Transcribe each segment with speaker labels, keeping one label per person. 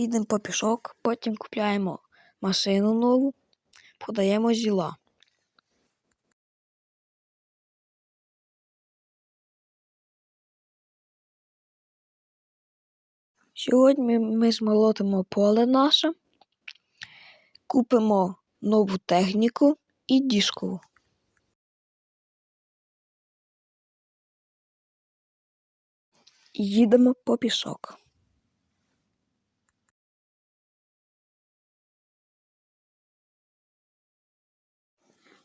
Speaker 1: їдемо по пішок, потім купляємо машину нову, продаємо зіла. Сьогодні ми змолотимо поле наше, купимо нову техніку і діжку. І їдемо по пішок.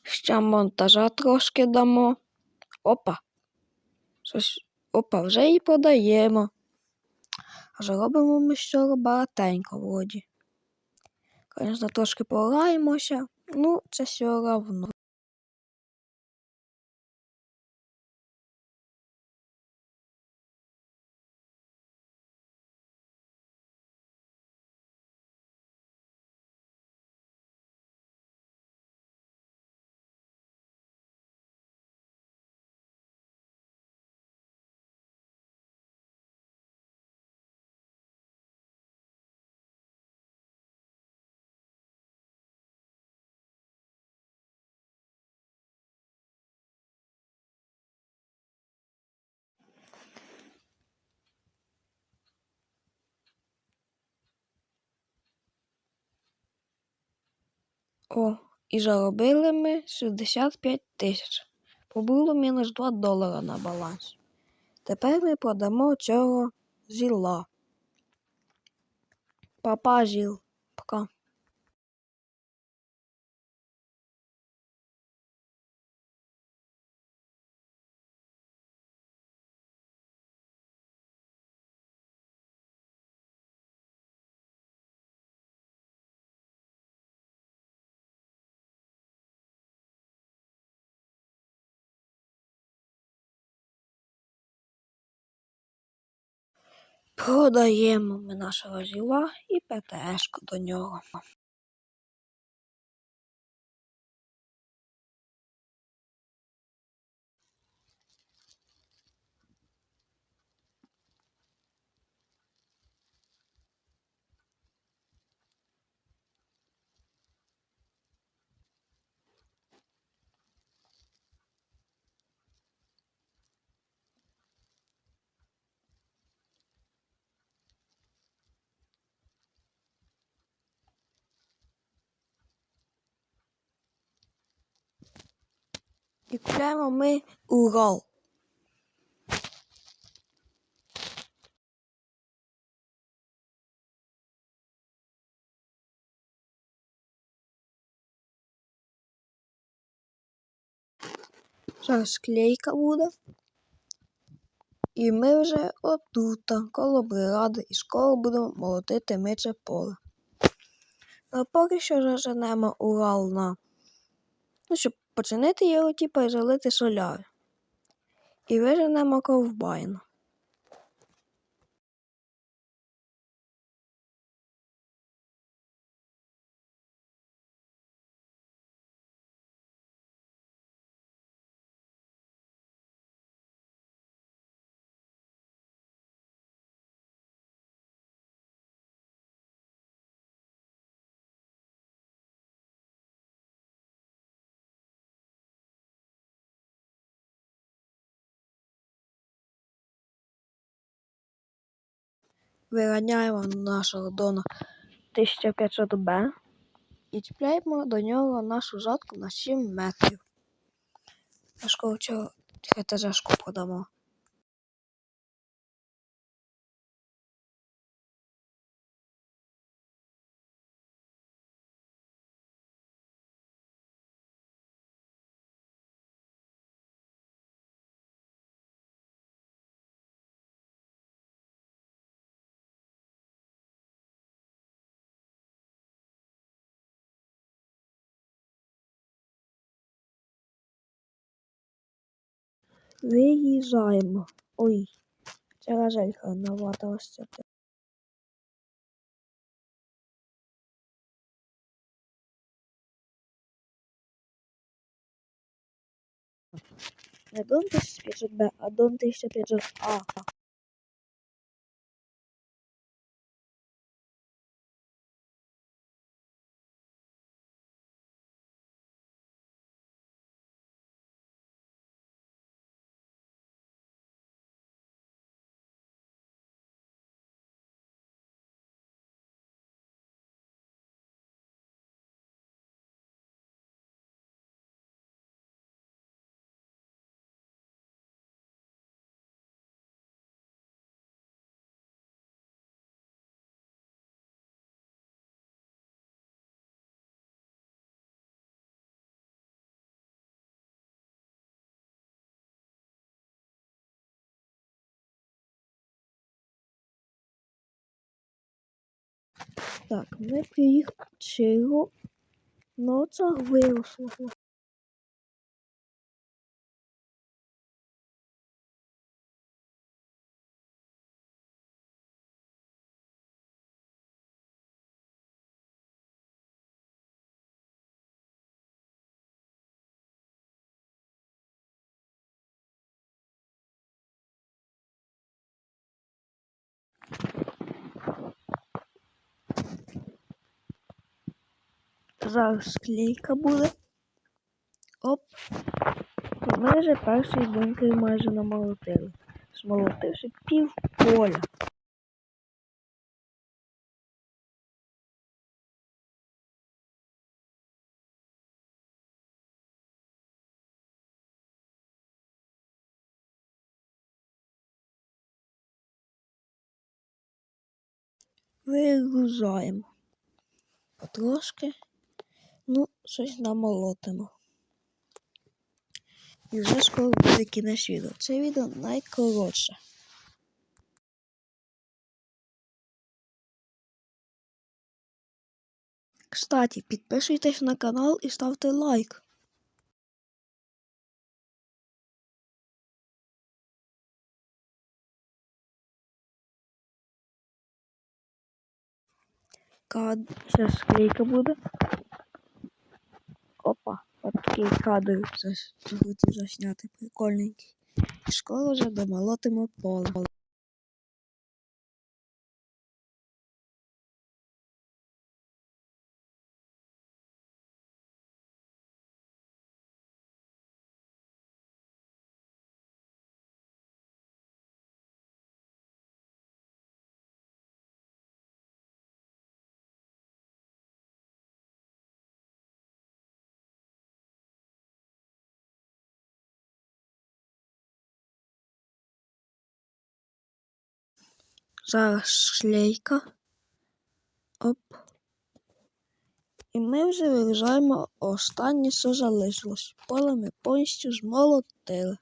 Speaker 1: Ще монтажа трошки дамо. Опа. Щось. Опа, вже і подаємо. Аж робимо ми що багатенько вроді. Звісно, трошки пораємося, ну, це все равно. О, і заробили ми 65 тисяч. Побуло мінус 2 долара на балансі. Тепер ми продамо цього зіла. Папа зіл. Пока. Продаємо ми нашого жила і ПТшку до нього. І купляємо ми Урал. Зараз клейка буде. І ми вже отут, коло бригади, і скоро будемо молотити ми це поле. А поки що заженемо Урал на. Ну, щоб починити його, типу, і залити соляр. І виженемо ковбайна. Виганяємо нашого дона 1500Б і чіпляємо до нього нашу жатку на 7 метрів. Нашого цього хетажашку продамо. Виїжджаємо. Ой, ця газелька наваталася. Не Дон 1500Б, а Дон 1500А. Так, ми їх чергу. Ну, це виросло. Зараз склейка буде. Оп. Ми вже перший бункер майже намолотили. Змолотивши пів поля. Вигружаємо. Потрошки. Ну, щось намолотимо. І вже скоро буде кінець відео. Це відео найкоротше. Кстати, підписуйтесь на канал і ставте лайк. Кад... Зараз склейка буде. Опа, от такий кадр засняти прикольненький. Школа вже домолотимо поле. Зараз шлейка. Оп. І ми вже вирізаємо останнє, що залишилось. Поле ми повністю змолотили.